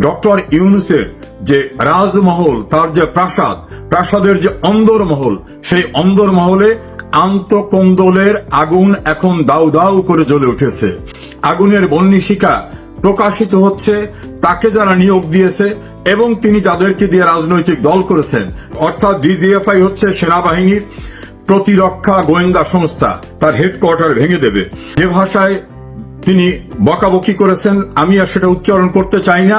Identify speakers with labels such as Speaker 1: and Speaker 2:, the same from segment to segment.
Speaker 1: Doctor ইউনুসের যে রাজমহল, তার যে প্রাসাদ, প্রাসাদের যে অন্দরমহল, সেই অন্দরমহলে আন্তকন্দলের আগুন এখন দাউ দাউ করে জ্বলে উঠেছে। আগুনের বন্যিশিকা প্রকাশিত হচ্ছে, তাকে যারা নিয়োগ দিয়েছে এবং তিনি যাদেরকে দিয়ে রাজনৈতিক দল করেছেন, অর্থাৎ ডিজিএফআই হচ্ছে সেনাবাহিনীর প্রতিরক্ষা গোয়েন্দা সংস্থা, তার হেডকোয়ার্টার ভেঙে দেবে। যে ভাষায় তিনি বকাবকি করেছেন, আমি আর সেটা উচ্চারণ করতে চাই না,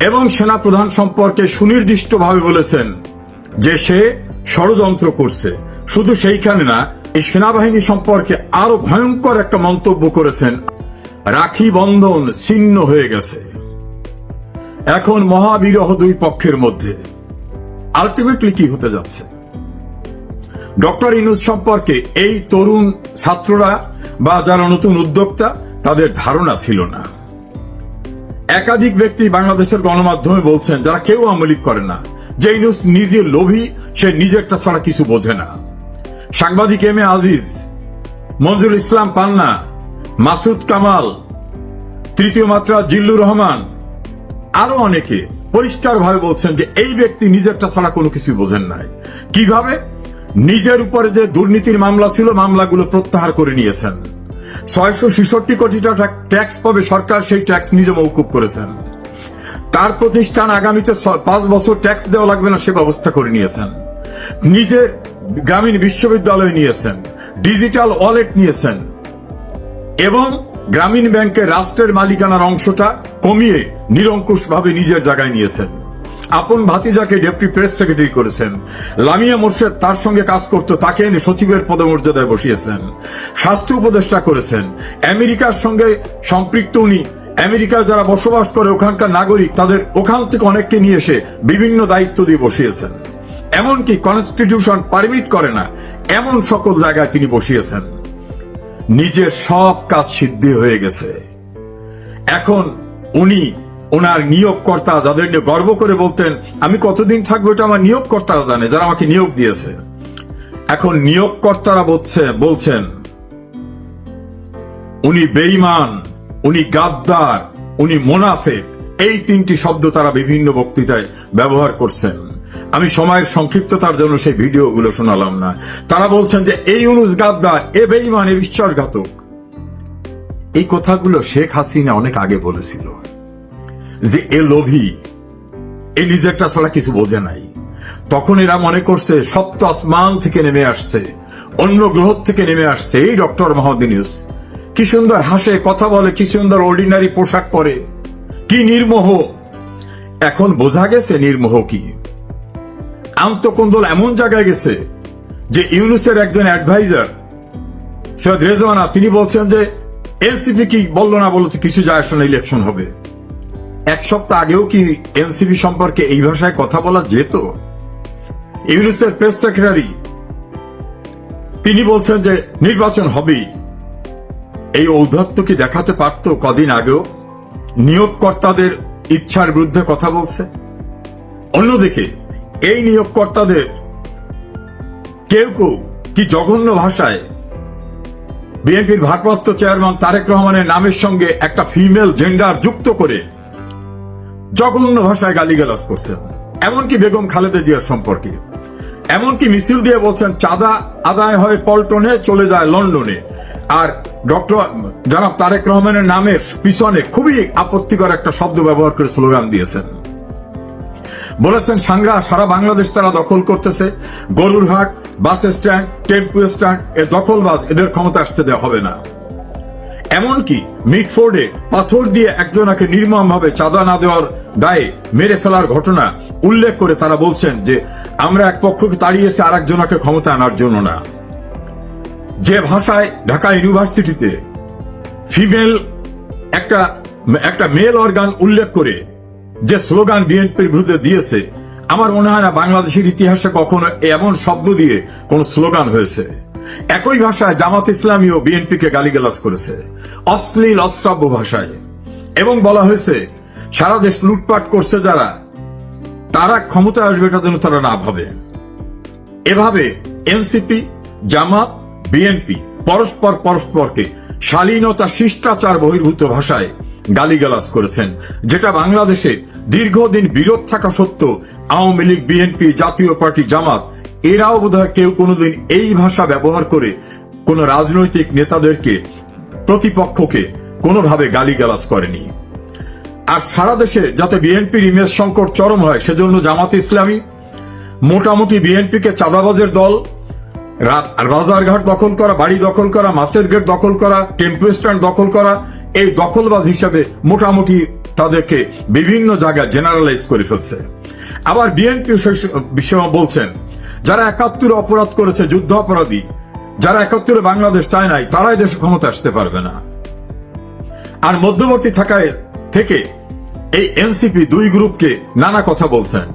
Speaker 1: এবং সেনা প্রধান সম্পর্কে সুনির্দিষ্টভাবে বলেছেন যে সে ষড়যন্ত্র করছে। শুধু সেইখানে না, এই সেনাবাহিনী সম্পর্কে আরও ভয়ঙ্কর একটা মন্তব্য করেছেন। রাখি বন্ধন ছিন্ন হয়ে গেছে। এখন মহাবিরহ দুই পক্ষের মধ্যে আলটিমেটলি কি হতে যাচ্ছে? ডক্টর ইনুস সম্পর্কে এই তরুণ ছাত্ররা বা যারা নতুন উদ্যোক্তা তাদের ধারণা ছিল না। একাধিক ব্যক্তি বাংলাদেশের গণমাধ্যমে বলছেন, যারা কেউ আমলিক করে না, যে ইনুস নিজে লোভী, সে নিজেরটা ছাড়া কিছু বোঝে না। সাংবাদিক এম এ আজিজ, মঞ্জুল ইসলাম পান্না, মাসুদ কামাল, তৃতীয় মাত্রা জিল্লুর রহমান, আরও অনেকে পরিষ্কারভাবে বলছেন যে এই ব্যক্তি নিজেরটা ছাড়া কোনো কিছু বোঝেন নাই। কীভাবে? নিজের উপরে যে দুর্নীতির মামলা ছিল, মামলাগুলো প্রত্যাহার করে নিয়েছেন। ছয়শো ছেষট্টি কোটি টাকা ট্যাক্স পাবে সরকার, সেই ট্যাক্স নিজে মৌকুব করেছেন তার প্রতিষ্ঠান আগামীতে পাঁচ বছর ট্যাক্স দেওয়া লাগবে না, সে ব্যবস্থা করে নিয়েছেন। গ্রামীণ বিশ্ববিদ্যালয় নিয়েছেন ডিজিটাল ওয়ালেট নিয়েছেন, এবং গ্রামীণ ব্যাংকের রাষ্ট্রের মালিকানার অংশটা কমিয়ে নিরঙ্কুশ ভাবে নিজের জায়গায় নিয়েছেন। আপন ভাতিজাকে ডেপুটি প্রেস সেক্রেটারি করেছেন। লামিয়া মোর্শেদ তার সঙ্গে কাজ করত, তাকে এনে সচিবের পদমর্যাদায় বসিয়েছেন। স্বাস্থ্য উপদেষ্টা করেছেন। আমেরিকার সঙ্গে সম্পৃক্ত উনি। আমেরিকার যারা বসবাস করে ওখানকার নাগরিক, তাদের ওখান থেকে অনেককে নিয়ে এসে বিভিন্ন দায়িত্ব দিয়ে বসিয়েছেন। এমনকি কনস্টিটিউশন পারমিট করে না, এমন সকল জায়গায় তিনি বসিয়েছেন। নিজের সব কাজ সিদ্ধি হয়ে গেছে। এখন উনি ওনার নিয়োগকর্তা যাদের নিয়ে গর্ব করে বলতেন, আমি কতদিন থাকব এটা আমার নিয়োগকর্তারা জানে, যারা আমাকে নিয়োগ দিয়েছে। এখন নিয়োগকর্তারা বলছে, বলছেন, উনি বেইমান উনি গাদ্দার, উনি মোনাফেক। এই তিনটি শব্দ তারা বিভিন্ন বক্তৃতায় ব্যবহার করছেন। আমি সময়ের সংক্ষিপ্ততার জন্য সেই ভিডিওগুলো শোনালাম না। তারা বলছেন যে, এই অনুজ গাদ্দার, এ বেইমান এ বিশ্বাসঘাতক। এই কথাগুলো শেখ হাসিনা অনেক আগে বলেছিল। যে এ লোভী, এ নিজেরটা ছাড়া কিছু বোঝে নাই। তখন এরা মনে করছে, সপ্ত আসমান থেকে নেমে আসছে, অন্য গ্রহ থেকে নেমে আসছে, এই ডক্টর মহাদিনিউস কি সুন্দর হাসে, কথা বলে, কি সুন্দর অর্ডিনারি পোশাক পরে। কি নির্মোহ। এখন বোঝা গেছে নির্মোহ কি। আন্তকন্দল এমন জায়গায় গেছে যে ইউনুসের একজন অ্যাডভাইজার সৈয়দ রেজওয়ানা, তিনি বলছেন যে এনসিপি কি বলল না বলতো কিছু যায় আসলে ইলেকশন হবে। এক সপ্তাহ আগেও কি এনসিপি সম্পর্কে এই ভাষায় কথা বলা যেত? ইউনুসের প্রেস সেক্রেটারি, তিনি বলছেন যে নির্বাচন হবেই। এই ঔদ্ধত্য কি দেখাতে পারত কদিন আগেও? নিয়োগকর্তাদের ইচ্ছার বিরুদ্ধে কথা বলছে। অন্যদিকে, এই নিয়োগকর্তাদের কেউ কেউ কি জঘন্য ভাষায় বিএনপির ভারপ্রাপ্ত চেয়ারম্যান তারেক রহমানের নামের সঙ্গে একটা ফিমেল জেন্ডার যুক্ত করে জঘন্য ভাষায় গালিগালাজ করছেন। এমনকি বেগম খালেদা জিয়ার সম্পর্কে। এমনকি মিছিল দিয়ে বলছেন, চাঁদা আদায় হয় পল্টনে, চলে যায় লন্ডনে। আর ডক্টর জনাব তারেক রহমানের নামের পিছনে খুবই আপত্তিকর একটা শব্দ ব্যবহার করে স্লোগান দিয়েছেন। বলেছেন, সাংগা, সারা বাংলাদেশ তারা দখল করতেছে। গরুরহাট, বাস স্ট্যান্ড, টেম্পু স্ট্যান্ড, এ দখলবাজ, এদের ক্ষমতা আসতে দেওয়া হবে না। এমনকি মিটফোর্ডে পাথর দিয়ে একজনাকে নির্মমভাবে চাঁদা না দেওয়ার দায়ে মেরে ফেলার ঘটনা উল্লেখ করে তারা বলছেন যে, আমরা এক পক্ষকে তাড়িয়েছি আর একজনাকে ক্ষমতা আনার জন্য না। যে ভাষায় ঢাকা ইউনিভার্সিটিতে ফিমেল একটা একটা মেল অর্গান উল্লেখ করে যে স্লোগান বিএনপির বিরুদ্ধে দিয়েছে, আমার মনে হয় না বাংলাদেশের ইতিহাসে কখনো এমন শব্দ দিয়ে কোন স্লোগান হয়েছে। একই ভাষায় জামাত ইসলামী ও বিএনপিকে গালিগালাজ করেছে। অশ্লীল, অশ্রাব্য ভাষায়। এবং বলা হয়েছে, সারা দেশ লুটপাট করছে যারা। তারা ক্ষমতা আসবে এটা যেন তারা না ভাবে। এভাবে এনসিপি, জামাত, বিএনপি পরস্পর পরস্পরকে শালীনতা, শিষ্টাচার বহির্ভূত ভাষায় গালিগালাজ করেছেন, যেটা বাংলাদেশে দীর্ঘদিন বিরোধ থাকা সত্ত্বেও আওয়ামী লীগ, বিএনপি, জাতীয় পার্টি, জামাত এরাও বোধহয় কেউ কোনোদিন এই ভাষা ব্যবহার করে কোন রাজনৈতিক নেতাদেরকে, প্রতিপক্ষকে কোনোভাবে গালিগালাজ করেনি। আর সারা দেশে যাতে বিএনপির ইমেজ সংকট চরম হয়, সেজন্য জামাত ইসলামী, মোটামুটি বিএনপিকে চাঁদাবাজের দল রাজারঘাট দখল করা, বাড়ি দখল করা মাসের গেট দখল করা, টেম্পো স্ট্যান্ড দখল করা, এই দখলবাজ হিসাবে মোটামুটি তাদেরকে বিভিন্ন জায়গায় জেনারেলাইজ করে ফেলছে। আবার বিএনপি বলছেন যারা একাত্তরে অপরাধ করেছে, যুদ্ধ অপরাধী, যারা একাত্তরে বাংলাদেশ চায় নাই, তারাই দেশে ক্ষমতা আসতে পারবে না। আর মধ্যবর্তী থাকায় থেকে এই এনসিপি দুই গ্রুপকে নানা কথা বলছেন।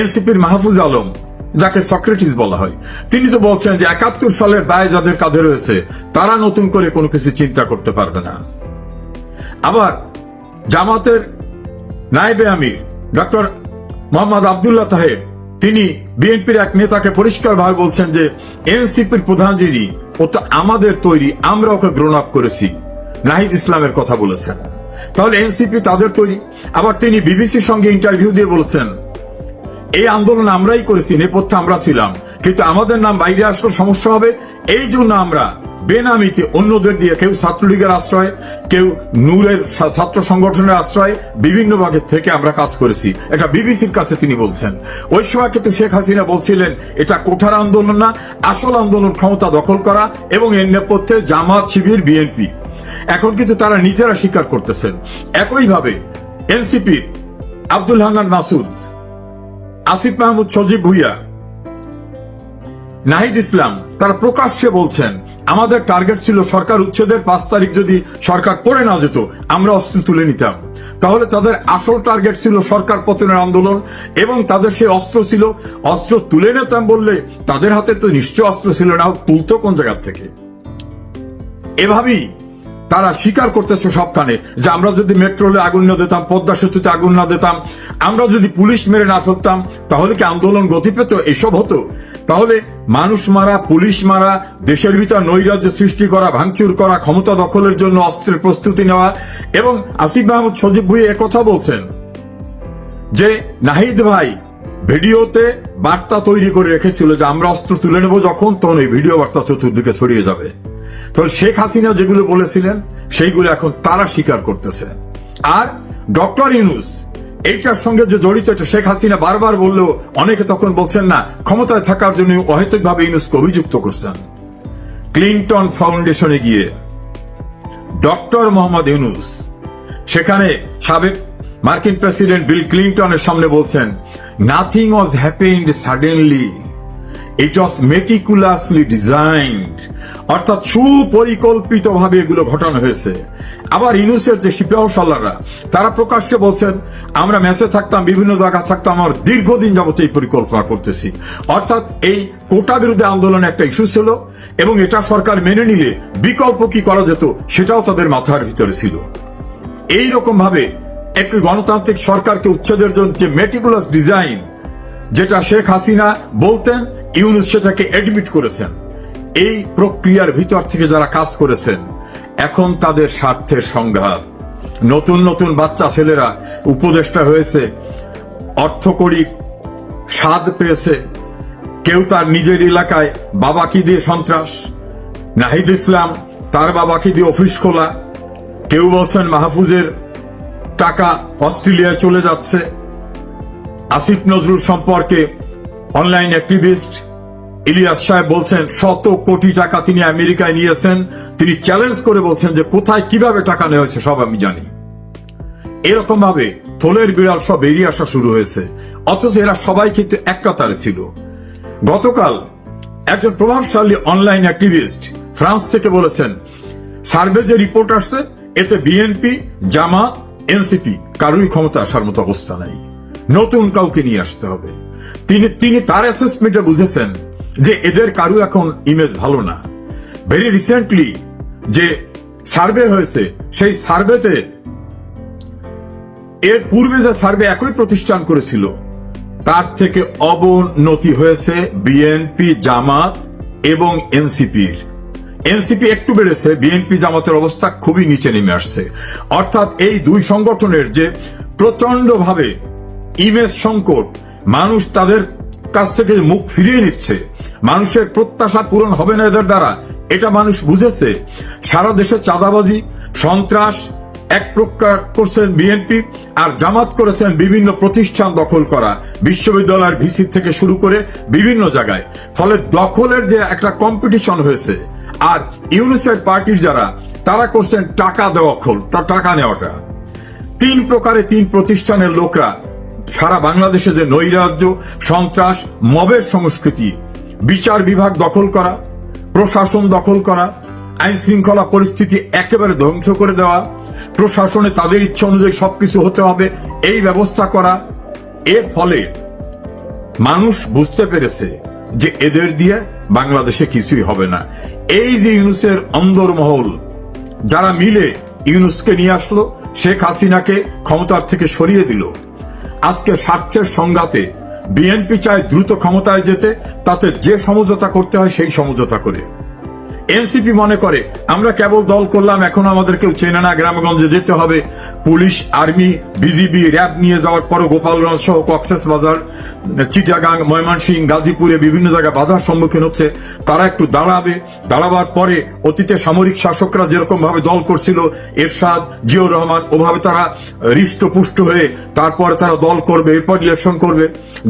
Speaker 1: এনসিপির মাহফুজ আলম, যাকে সক্রেটিস বলা হয়, তিনি তো বলছেন যে একাত্তর সালের দায় যাদের কাঁধে রয়েছে, তারা নতুন করে কোনো কিছু চিন্তা করতে পারবে না। আবার জামাতের নায়েবে আমির, ডক্টর মোহাম্মদ আবদুল্লাহ তাহেব তিনি বিএনপির এক নেতাকে পরিষ্কারভাবে বলছেন যে, এনসিপির প্রধান যিনি, ও তো আমাদের তৈরি, আমরা ওকে গ্রোন আপ করেছি। নাহিদ ইসলামের কথা বলেছেন। তাহলে এনসিপি তাদের তৈরি? আবার তিনি বিবিসির সঙ্গে ইন্টারভিউ দিয়ে বলছেন, এই আন্দোলন আমরাই করেছি, নেপথ্যে আমরা ছিলাম। কিন্তু আমাদের নাম বাইরে আসলে সমস্যা হবে। এই জন্য আমরা বেনামিতে অন্যদের দিয়ে কেউ ছাত্রলীগের আশ্রয়, কেউ নূরের ছাত্র সংগঠনের আশ্রয় বিভিন্ন ভাগের থেকে আমরা কাজ করেছি। এটা বিবিসির কাছে তিনি বলছেন। ওই সময় কিন্তু শেখ হাসিনা বলছিলেন, এটা কোঠার আন্দোলন না, আসল আন্দোলন ক্ষমতা দখল করা এবং এর নেপথ্যে জামাত, শিবির, বিএনপি। এখন কিন্তু তারা নিজেরা স্বীকার করতেছেন। একইভাবে এনসিপি আব্দুল হান্নান মাসুদ, আসিফ মাহমুদ সজীব ভুইয়া নাহিদ ইসলাম, তারা প্রকাশ্যে বলছেন, আমাদের টার্গেট ছিল সরকার উচ্ছেদের পাঁচ তারিখ যদি সরকার পড়ে না যেত, আমরা অস্ত্র তুলে নিতাম। তাহলে তাদের আসল টার্গেট ছিল সরকার পতনের আন্দোলন এবং তাদের সেই অস্ত্র ছিল, অস্ত্র তুলে নিতাম বললে তাদের হাতে তো নিশ্চয় অস্ত্র ছিল না, তুলতো কোন জায়গা থেকে? এভাবেই তারা স্বীকার করতেছে সবখানে যে আমরা যদি মেট্রোলে আগুন না দিতাম, পদ্মা সেতুতে আগুন না দিতাম, আমরা যদি পুলিশ মেরে না ধরতাম, তাহলে কি আন্দোলন গতি পেত এসব হতো? তাহলে মানুষ মারা, পুলিশ মারা, দেশের ভিতর নৈরাজ্য সৃষ্টি করা, ভাঙচুর করা, ক্ষমতা দখলের জন্য অস্ত্রের প্রস্তুতি নেওয়া এবং আসিফ মাহমুদ সজীব ভুই কথা বলছেন যে, নাহিদ ভাই ভিডিওতে বার্তা তৈরি করে রেখেছিল যে আমরা অস্ত্র তুলে নেব যখন, তখন এই ভিডিও বার্তা চতুর্দিকে ছড়িয়ে যাবে। তবে শেখ হাসিনা যেগুলো বলেছিলেন, সেইগুলো এখন তারা স্বীকার করতেছে। আর ডক্টর ইউনুস এইটার সঙ্গে যে জড়িত এটা শেখ হাসিনা বারবার বললেও অনেকে তখন বলছেন না, ক্ষমতায় থাকার জন্য অহেতুকভাবে ইউনুসকে অভিযুক্ত করছেন। ক্লিন্টন ফাউন্ডেশনে গিয়ে ডক্টর মোহাম্মদ ইউনুস, সেখানে সাবেক মার্কিন প্রেসিডেন্ট বিল ক্লিন্টনের সামনে বলছেন nothing was happened suddenly it was meticulously designed অর্থাৎ সুপরিকল্পিত ভাবে এগুলো ঘটানো হয়েছে। আবার ইউনুসের যে সিপাহ সাল্লাররা তারা প্রকাশ্যে বলছেন, আমরা মেসে থাকতাম, বিভিন্ন জায়গা থাকতাম, আমার দীর্ঘদিন যাবত এই পরিকল্পনা করতেছি। অর্থাৎ এই কোটা বিরুদ্ধে আন্দোলন একটা ইস্যু ছিল এবং এটা সরকার মেনে নিলে বিকল্প কি করা যেত সেটাও তাদের মাথার ভিতরে ছিল। এই রকম ভাবে একটি গণতান্ত্রিক সরকারকে উচ্ছেদের জন্য যে মেটিকুলাস ডিজাইন যেটা শেখ হাসিনা বলতেন, ইউনুস সেটাকে এডমিট করেছেন। এই প্রক্রিয়ার ভিতর থেকে যারা কাজ করেছেন, এখন তাদের স্বার্থের সংঘাত নতুন নতুন বাচ্চা ছেলেরা উপদেষ্টা হয়েছে অর্থকরী স্বাদ পেয়েছে, কেউ তার নিজের এলাকায় বাবা কি দিয়ে সন্ত্রাস, নাহিদ ইসলাম তার বাবা কি দিয়ে অফিস খোলা, কেউ বলছেন মাহফুজের টাকা অস্ট্রেলিয়ায় চলে যাচ্ছে। আসিফ নজরুল সম্পর্কে অনলাইন অ্যাক্টিভিস্ট ইলিয়াস সাহেব বলছেন, শত কোটি টাকা তিনি আমেরিকায় নিয়েছেন। তিনি চ্যালেঞ্জ করে বলছেন যে, কোথায় কীভাবে টাকা নেওয়া হয়েছে, সব আমি জানি। এরকম ভাবে থলের বিড়াল সব বেরিয়ে আসা শুরু হয়েছে। অথচ এরা সবাই কিন্তু এক কাতারে ছিল। গতকাল একজন প্রভাবশালী অনলাইন অ্যাক্টিভিস্ট ফ্রান্স থেকে বলেছেন, সার্ভে যে রিপোর্ট আসছে, এতে বিএনপি জামাত এনসিপি কারোই ক্ষমতা আসার মতো অবস্থা নাই। নতুন কাউকে নিয়ে আসতে হবে। তিনি তিনি তার অ্যাসেসমেন্টে বুঝেছেন যে এদের কারও এখন ইমেজ ভালো না। ভেরি রিসেন্টলি যে সার্ভে হয়েছে, সেই সার্ভেতে এর পূর্বে যে সার্ভে একই প্রতিষ্ঠান করেছিল, তার থেকে অবনতি হয়েছে বিএনপি জামাত এবং এনসিপির এনসিপি একটু বেড়েছে বিএনপি জামাতের অবস্থা খুবই নিচে নেমে আসছে। অর্থাৎ এই দুই সংগঠনের যে প্রচণ্ড ভাবে ইমেজ সংকট, মানুষ তাদের কাছ থেকে মুখ ফিরিয়ে নিচ্ছে। মানুষের প্রত্যাশা পূরণ হবে না এদের দ্বারা। এটা মানুষ বুঝেছে। সারা দেশে চাঁদাবাজি, সন্ত্রাস, এক প্রকার করছেন বিএনপি আর জামাত করেছেন বিভিন্ন প্রতিষ্ঠান দখল করা। বিশ্ববিদ্যালয়ের ভিসি থেকে শুরু করে বিভিন্ন জায়গায়। ফলে দখলের যে একটা কম্পিটিশন হয়েছে আর ইউনিসেফ পার্টির যারা, তারা করছেন টাকা দেওয়া খোল টাকা নেওয়াটা। তিন প্রকারে তিন প্রতিষ্ঠানের লোকরা সারা বাংলাদেশে যে নৈরাজ্য, সন্ত্রাস, মবের সংস্কৃতি, বিচার বিভাগ দখল করা, প্রশাসন দখল করা আইন শৃঙ্খলা পরিস্থিতি একেবারে ধ্বংস করে দেওয়া, প্রশাসনে তাদের ইচ্ছা অনুযায়ী সবকিছু হতে হবে, এই ব্যবস্থা করা, এর ফলে মানুষ বুঝতে পেরেছে যে এদের দিয়ে বাংলাদেশে কিছুই হবে না। এই যে ইউনুসের অন্দরমহল, যারা মিলে ইউনুসকে নিয়ে আসলো, শেখ হাসিনাকে ক্ষমতার থেকে সরিয়ে দিল আজকে স্বার্থের সংঘাতে বিএনপি চায় দ্রুত ক্ষমতায় যেতে, তাতে যে সমঝোতা করতে হয় সেই সমঝোতা করে। এনসিপি মনে করে, আমরা কেবল দল করলাম, এখন আমাদের কেউ চেনে না গ্রামগঞ্জে যেতে হবে। পুলিশ, আর্মি, বিজিবি, র্যাব নিয়ে যাওয়ার পরও গোপালগঞ্জ সহ কক্সেস বাজার, চিটাগাং ময়মনসিং গাজীপুরে বিভিন্ন জায়গায় বাধার সম্মুখীন হচ্ছে। তারা একটু দাঁড়াবে। দাঁড়াবার পরে অতীতে সামরিক শাসকরা যেরকম ভাবে দল করছিল, এরশাদ, জিয়াউর রহমান, ওভাবে তারা হৃষ্টপুষ্ট হয়ে তারপরে তারা দল করবে, এরপর ইলেকশন করবে।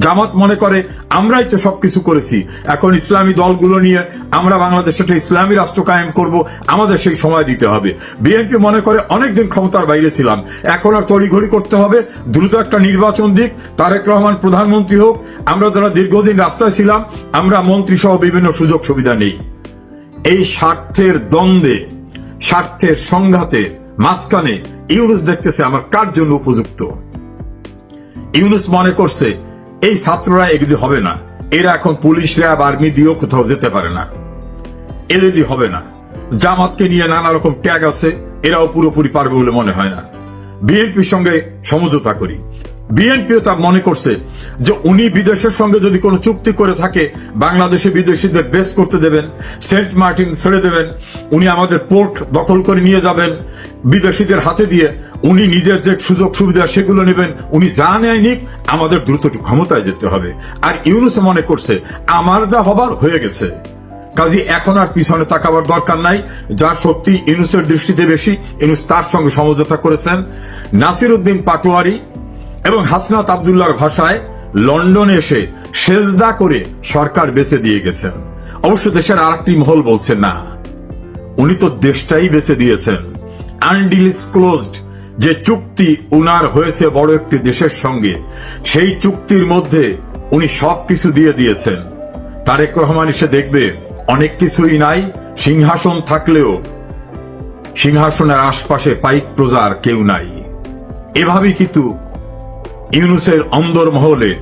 Speaker 1: জামাত মনে করে, আমরাই তো সবকিছু করেছি। এখন ইসলামী দলগুলো নিয়ে আমরা বাংলাদেশে একটা ইসলামী রাষ্ট্র কায়েম করব, আমাদের সেই সময় দিতে হবে। বিএনপি মনে করে অনেকদিন ক্ষমতার বাইরে ছিলাম। এখন আর তড়িঘড়ি করতে হবে। দ্রুত একটা নির্বাচন দিক। তারেক রহমান প্রধানমন্ত্রী হোক, আমরা যারা দীর্ঘদিন রাস্তায় ছিলাম, আমরা মন্ত্রী সহ বিভিন্ন সুযোগ সুবিধা নেই। এই স্বার্থের দ্বন্দ্বে, স্বার্থের সংঘাতে মাঝখানে ইউনুস দেখতেছে আমার কার জন্য উপযুক্ত। ইউনুস মনে করছে, এই ছাত্ররা এগুলি হবে না। এরা এখন পুলিশ র্যাব, আর্মি দিয়েও কোথাও যেতে পারে না। এদের হবে না। জামাতকে নিয়ে নানা রকম ট্যাগ আছে, এরাও পুরোপুরি পারবে বলে মনে হয় না। বিএনপির সঙ্গে সমঝোতা করি। বিএনপিও তা মনে করছে যে উনি বিদেশের সঙ্গে যদি কোনো চুক্তি করে থাকে, বাংলাদেশে বিদেশিদের বেস করতে দেবেন, সেন্ট মার্টিন ছেড়ে দেবেন, উনি আমাদের পোর্ট দখল করে নিয়ে যাবেন, বিদেশিদের হাতে দিয়ে উনি নিজের যে সুযোগ সুবিধা সেগুলো নেবেন, উনি যা নেয় নিক, আমাদের দ্রুত ক্ষমতায় যেতে হবে। আর ইউনুস মনে করছে, আমার যা হবার হয়ে গেছে। কাজী, এখন আর পিছনে তাকাবার দরকার নাই। যা সত্যি ইউনুসের দৃষ্টিতে বেশি, ইউনুস তার সঙ্গে সমঝোতা করেছেন। নাসির উদ্দিন পাটোয়ারি এবং হাসনাত আবদুল্লাহর ভাষায় লন্ডনে এসে সেজদা করে সরকার বেঁচে দিয়ে গেছেন। অবশ্য দেশের আর একটি মহল বলছে না। উনি তো দেশটাই বেছে দিয়েছেন। আনডিসক্লোজড যে চুক্তি উনার হয়েছে বড় একটি দেশের সঙ্গে, সেই চুক্তির মধ্যে উনি সবকিছু দিয়ে দিয়েছেন। তারেক রহমান এসে দেখবে অনেক কিছুই নাই, সিংহাসন থাকলেও সিংহাসনের আশপাশে পাইক প্রজার কেউ নাই। এভাবেই কিন্তু ইউনুসের অন্দর মহলে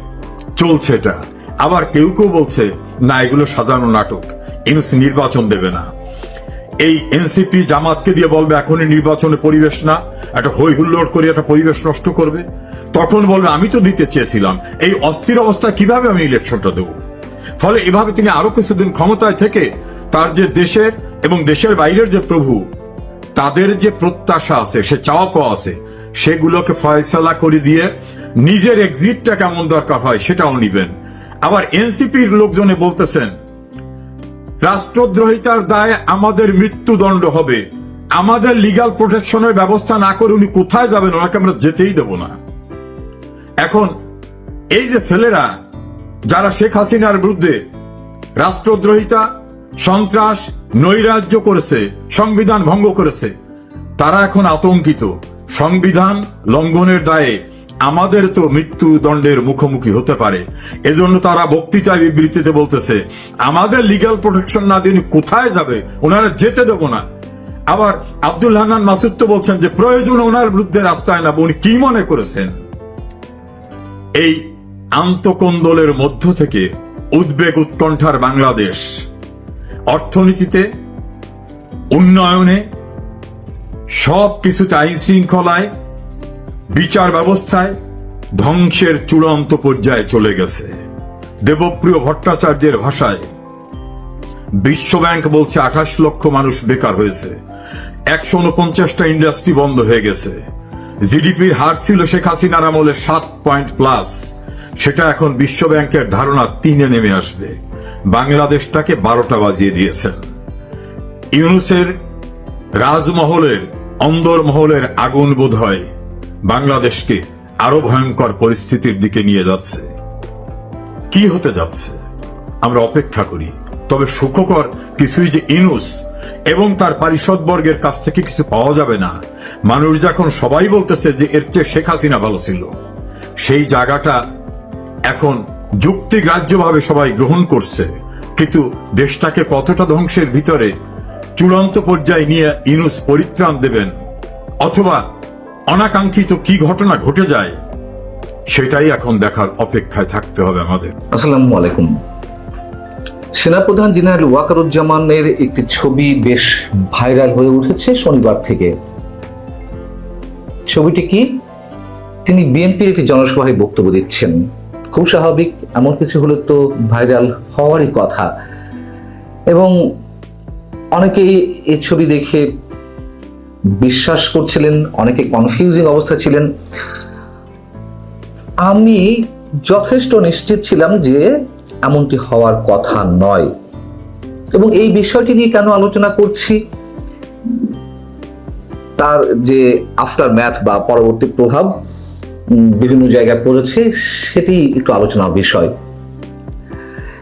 Speaker 1: চলছে এটা। আবার কেউ কেউ বলছে, না, এগুলো সাজানো নাটক, ইউনুস নির্বাচন দেবে না। এই এনসিপি জামাতকে দিয়ে বলবে, এখনই নির্বাচনে পরিবেশ না, একটা হৈ হুল্লোড় করে একটা পরিবেশ নষ্ট করবে। তখন বলবে, আমি তো দিতে চেয়েছিলাম, এই অস্থির অবস্থা কীভাবে আমি ইলেকশনটা দেব? ফলে এভাবে তিনি আরও কিছুদিন ক্ষমতায় থেকে তার যে দেশের এবং দেশের বাইরের যে প্রভু, তাদের যে প্রত্যাশা আছে, সে চাওয়া পাওয়া আছে, সেগুলোকে ফয়সলা করে দিয়ে নিজের এক্সিটটা কেমন দরকার হয় সেটাও নিবেন। আবার এনসিপির লোকজনে বলতেছেন, রাষ্ট্রদ্রোহিতার দায়ে আমাদের মৃত্যুদণ্ড হবে। আমাদের লিগাল প্রোটেকশনের ব্যবস্থা না করে উনি কোথায় যাবেন? ওনাকে আমরা যেতেই দেব না। এখন এই যে ছেলেরা যারা শেখ হাসিনার বিরুদ্ধে রাষ্ট্রদ্রোহিতা, সন্ত্রাস, নৈরাজ্য করেছে, সংবিধান ভঙ্গ করেছে, তারা এখন আতঙ্কিত। সংবিধান লঙ্ঘনের দায়ে আমাদের তো মৃত্যুদণ্ডের মুখোমুখি হতে পারে। এজন্য তারা বক্তৃতায় বিবৃতিতে বলতেছে, আমাদের লিগ্যাল প্রোটেকশন না দিয়ে উনি কোথায় যাবে? ওনারা যেতে দেব না। আবার আব্দুল হান্নান মাসুদ তো বলছেন যে, প্রয়োজন ওনার বিরুদ্ধে রাস্তায় না উনি কি মনে করেছেন? এই আন্তকন্দলের মধ্য থেকে উদ্বেগ উৎকণ্ঠার বাংলাদেশ। অর্থনীতিতে, উন্নয়নে সব কিছুতে আইন শৃঙ্খলায় বিচার ব্যবস্থায় ধ্বংসের চূড়ান্ত পর্যায়ে চলে গেছে। দেবপ্রিয় ভট্টাচার্যের ভাষায়, বিশ্বব্যাংক বলছে আঠাশ লক্ষ মানুষ বেকার হয়েছে। একশো উনপঞ্চাশটা ইন্ডাস্ট্রি বন্ধ হয়ে গেছে। জিডিপির হার ছিল শেখ হাসিনার আমলে সাত পয়েন্ট প্লাস। সেটা এখন বিশ্ব ব্যাংকের ধারণা তিনে নেমে আসবে। বাংলাদেশটাকে বারোটা বাজিয়ে দিয়েছেন। ইউনুসের রাজমহলের অন্দরমহলের আগুন বোধ হয় বাংলাদেশকে আরও ভয়ঙ্কর পরিস্থিতির দিকে নিয়ে যাচ্ছে। কি হতে যাচ্ছে? আমরা অপেক্ষা করি। তবে সুখকর কিছুই যে ইনুস এবং তার পারিষদবর্গের কাছ থেকে কিছু পাওয়া যাবে না। মানুষ যখন সবাই বলতেছে যে এর চেয়ে শেখ হাসিনা ভালো ছিল, সেই জায়গাটা এখন যুক্তিগ্রাহ্যভাবে সবাই গ্রহণ করছে, কিন্তু দেশটাকে কতটা ধ্বংসের ভিতরে চূড়ান্ত পর্যায়ে নিয়ে ইনুস পরিত্রাণ দেবেন, অথবা অনাকাঙ্ক্ষিত কি ঘটনা ঘটে যায়, সেটাই এখন দেখার অপেক্ষায় থাকতে হবে আমাদের।
Speaker 2: আসসালামু আলাইকুম। সেনাপ্রধান জেনারেল ওয়াকারুজ্জামানের একটি ছবি বেশ ভাইরাল হয়ে উঠেছে শনিবার থেকে। ছবিটি কি? তিনি বিএনপির একটি জনসভায় বক্তব্য দিচ্ছেন। খুব স্বাভাবিক, এমন কিছু হলে তো ভাইরাল হওয়ারই কথা। এবং অনেকেই এই ছবি দেখে বিশ্বাস করছিলেন, অনেকে কনফিউজিং অবস্থা ছিলেন। আমি যথেষ্ট নিশ্চিত ছিলাম যে এমনটি হওয়ার কথা নয়। এবং এই বিষয়টি নিয়ে কেন আলোচনা করছি? তার যে আফটার ম্যাথ বা পরবর্তী প্রভাব বিভিন্ন জায়গায় পড়েছে, সেটি একটু আলোচনার বিষয়।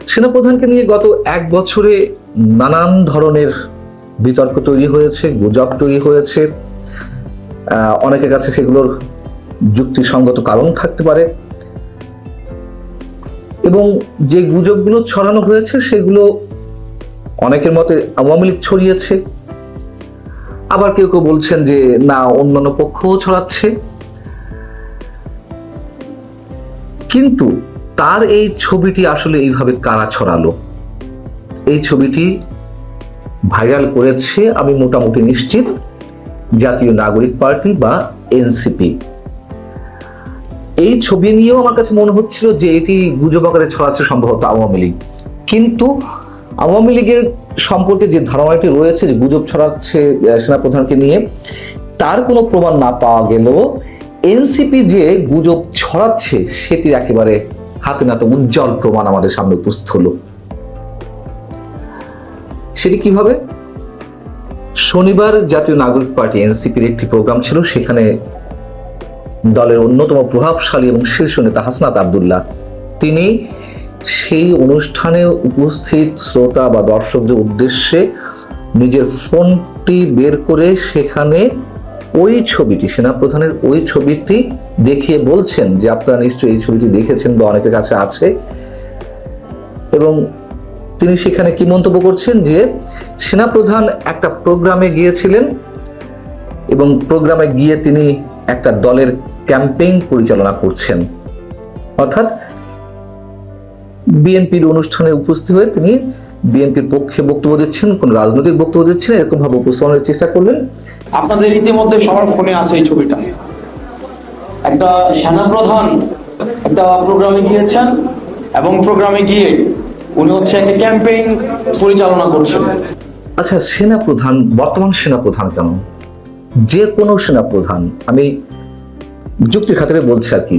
Speaker 2: সেনাপ্রধানকে নিয়ে গত এক বছরে নানান ধরনের বিতর্ক তৈরি হয়েছে, গুজব তৈরি হয়েছে। অনেকের কাছে সেগুলোর যুক্তিসঙ্গত কারণ থাকতে পারে। এবং যে গুজবগুলো ছড়ানো হয়েছে, সেগুলো অনেকের মতে আওয়ামী লীগ ছড়িয়েছে। আবার কেউ কেউ বলছেন যে, না, অন্যান্য পক্ষও ছড়াচ্ছে। কিন্তু তার এই ছবিটি আসলে এইভাবে কারা ছড়ালো? এই ছবিটি ভাইরাল করেছে, আমি মোটামুটি নিশ্চিত, জাতীয় নাগরিক পার্টি বা এনসিপি। এই ছবি নিয়েও আমার কাছে মনে হচ্ছিল যে এটি গুজব আকারে ছড়াচ্ছে সম্ভবত আওয়ামী লীগ। কিন্তু আওয়ামী লীগের সম্পর্কে যে ধারণাটি রয়েছে যে গুজব ছড়াচ্ছে সেনাপ্রধানকে নিয়ে, তার কোনো প্রমাণ না পাওয়া গেলেও এনসিপি যে গুজব ছড়াচ্ছে, সেটির একেবারে হাতে নাতে উজ্জ্বল প্রমাণ আমাদের সামনে উপস্থিত হলো। সেটি কীভাবে? শনিবার জাতীয় নাগরিক পার্টি এনসিপির একটি প্রোগ্রাম ছিল, সেখানে দলের অন্যতম প্রভাবশালী এবং শীর্ষ নেতা হাসনাত আবদুল্লাহ, তিনি সেই অনুষ্ঠানে উপস্থিত শ্রোতা বা দর্শকদের উদ্দেশ্যে নিজের ফোনটি বের করে সেখানে ওই ছবিটি, সেনাপ্রধানের ওই ছবিটি দেখিয়ে বলছেন যে আপনারা নিশ্চয়ই এই ছবিটি দেখেছেন বা অনেকের কাছে আছে। এবং তিনি সেখানে কি মন্তব্য করছেন যে, সেনাপ্রধান একটা প্রোগ্রামে গিয়েছিলেন এবং প্রোগ্রামে গিয়ে তিনি একটা দলের ক্যাম্পেইন পরিচালনা করছেন। অর্থাৎ বিএনপির অনুষ্ঠানে উপস্থিত হয়ে তিনি বিএনপির পক্ষে বক্তব্য দিচ্ছেন, কোন রাজনৈতিক বক্তব্য দিচ্ছেন এরকম ভাবে উপস্থাপনের চেষ্টা করলেন।
Speaker 3: আপনাদের ইতিমধ্যে সবার ফোনে আছে এই ছবিটা। একটা সেনাপ্রধান একটা প্রোগ্রামে গিয়েছেন এবং প্রোগ্রামে গিয়ে উনি হচ্ছে একটা ক্যাম্পেইন পরিচালনা করছেন।
Speaker 2: আচ্ছা সেনাপ্রধান, বর্তমান সেনাপ্রধান কেন যে কোনো সেনাপ্রধান, আমি যুক্তির খাতিরে বলছি আর কি,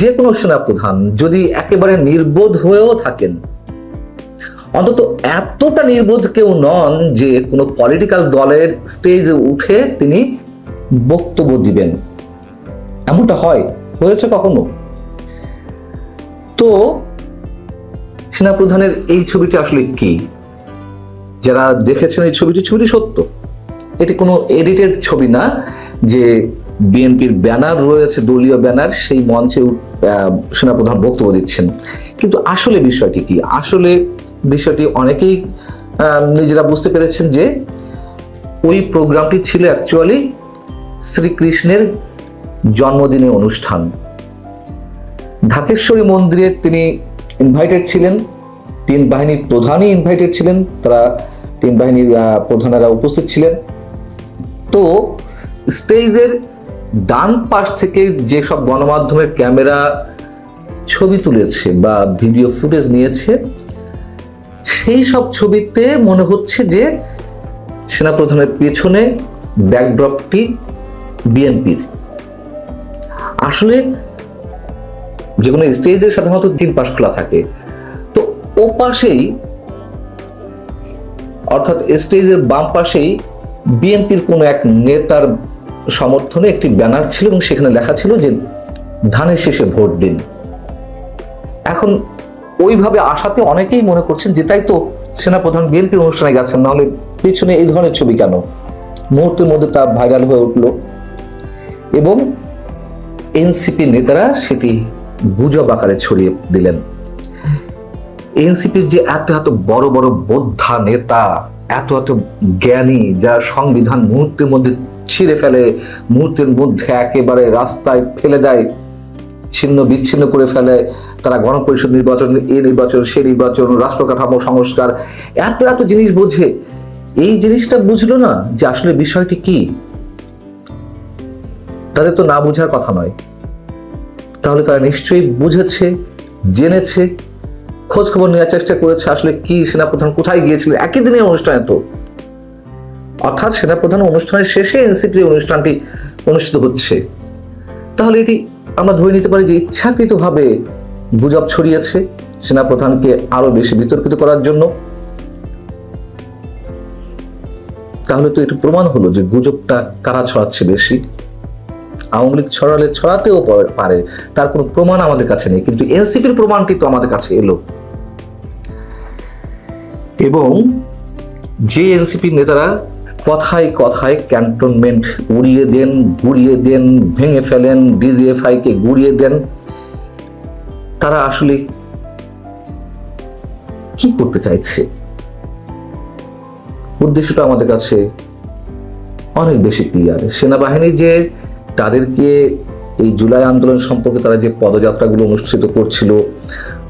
Speaker 2: যে কোনো সেনাপ্রধান যদি একেবারে নির্বোধ হয়েও থাকেন অন্তত এতটা নির্বোধ কেউ নন যে কোনো পলিটিক্যাল দলের স্টেজে উঠে তিনি বক্তব্য দিবেন। এমনটা হয়? হয়েছে কখনো? তো সেনাপ্রধানের এই ছবিটি আসলে কি? যারা দেখেছেন এই ছবিটি ছবিটি সত্য। এটি কোনো এডিটেড ছবি না, যে বিএনপির ব্যানার রয়েছে, দলীয় ব্যানার, সেই মঞ্চে সেনাপ্রধান বক্তব্য দিচ্ছেন। কিন্তু আসলে বিষয়টি কি? আসলে বিষয়টি অনেকেই নিজেরা বুঝতে পেরেছেন যে ওই প্রোগ্রামটি ছিল অ্যাকচুয়ালি শ্রীকৃষ্ণের জন্মদিনের অনুষ্ঠান। ঢাকেশ্বরী মন্দিরে তিনি ইনভাইটেড ছিলেন, তিন বাহিনীর প্রধানই ইনভাইটেড ছিলেন, তারা তিন বাহিনীর প্রধানেরা উপস্থিত ছিলেন। তো স্টেজের ডান পাশ থেকে যেসব গণমাধ্যমের ক্যামেরা ছবি তুলেছে বা ভিডিও ফুটেজ নিয়েছে সেই সব ছবিতে মনে হচ্ছে যে সেনাপ্রধানের পেছনে ব্যাকড্রপটি বিএনপির। আসলে যে কোনো স্টেজে সাধারণত তিন পাশ খোলা থাকে। তো ও পাশেই, অর্থাৎ স্টেজের বাম পাশেই বিএনপির কোনো এক নেতার সমর্থনে একটি ব্যানার ছিল এবং সেখানে লেখা ছিল যে, ধানের শেষে ভোট দিন। এখন ওইভাবে আসাতে অনেকেই মনে করছেন যে তাই তো সেনাপ্রধান বিএনপির অনুষ্ঠানে গেছেন, নাহলে পিছনে এই ধরনের ছবি কেন? মুহূর্তের মধ্যে তা ভাইরাল হয়ে উঠল। এবং এনসিপি নেতারা সেটি গুজব আকারে ছড়িয়ে দিলেন। এনসিপির যে এত এত বড় বড় বোদ্ধা নেতা, এত এত জ্ঞানী, যার সংবিধান মুহূর্তের মধ্যে ছিঁড়ে ফেলে, মুহূর্তের মধ্যে একেবারে রাস্তায় ফেলে দেয় ছিন্ন বিচ্ছিন্ন করে ফেলে। তারা গণপরিষদ নির্বাচন, এ নির্বাচন, সে নির্বাচন রাষ্ট্র কাঠামো সংস্কার। এত এত জিনিস বোঝে। এই জিনিসটা বুঝলো না যে আসলে বিষয়টি কি? তাদের তো না বোঝার কথা নয়। তাহলে তারা নিশ্চয়ই বুঝেছে, জেনেছে খোঁজ খবর নেওয়ার চেষ্টা করেছে আসলে কি সেনাপ্রধান কোথায় গিয়েছিলেন। একই দিনের অনুষ্ঠানে তো অর্থাৎ সেনাপ্রধান অনুষ্ঠানের শেষে এনসিপি অনুষ্ঠানটি অনুষ্ঠিত হচ্ছে। তাহলে এটি আমরা ধরে নিতে পারি যে ইচ্ছাকৃতভাবে গুজব ছড়িয়েছে সেনাপ্রধানকে আরও বেশি বিতর্কিত করার জন্য। তাহলে তো এটা প্রমাণ হলো যে গুজবটা কারা ছড়াচ্ছে বেশি। আওয়ামী লীগ ছড়ালে ছড়াতেও পারে- তার কোনো প্রমাণ আমাদের কাছে নেই, কিন্তু এনসিপির প্রমাণটি তো আমাদের কাছে এলো। এবং যে এনসিপির নেতারা কথায় কথায় ক্যান্টনমেন্ট উড়িয়ে দেন গুড়িয়ে দেন, ভেঙে ফেলেন ডিজিএফআই কে গুড়িয়ে দেন। তারা আসলে কি করতে চাইছে? উদ্দেশ্যটা আমাদের কাছে অনেক বেশি ক্লিয়ার সেনাবাহিনী যে তাদেরকে এই জুলাই আন্দোলন সম্পর্কে তারা যে পদযাত্রাগুলো অনুষ্ঠিত করছিল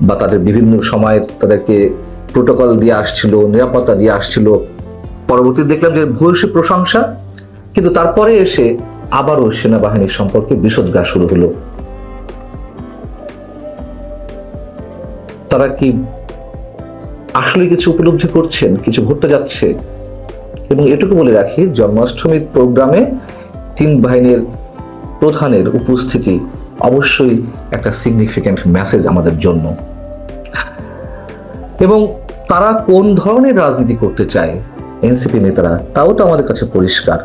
Speaker 2: বা তাদের বিভিন্ন সময় তাদেরকে প্রোটোকল দিয়ে আসছিল, নিরাপত্তা দিয়ে আসছিল পরবর্তী দেখলাম যে ভূয়সী প্রশংসা, কিন্তু তারপরে এসে আবারও সেনাবাহিনীর সম্পর্কে বিষোদ্গার শুরু হলো। তারা কি আসলে কিছু উপলব্ধি করছেন, কিছু ঘটতে যাচ্ছে? এবং এটুকু বলে রাখি, জন্মাষ্টমীর প্রোগ্রামে তিন বাহিনীর প্রধানের উপস্থিতি অবশ্যই একটা সিগনিফিক্যান্ট মেসেজ আমাদের জন্য। এবং তারা কোন ধরনের রাজনীতি করতে চায়? এনসিপি নেতারা তাও তো আমাদের কাছে পরিষ্কার।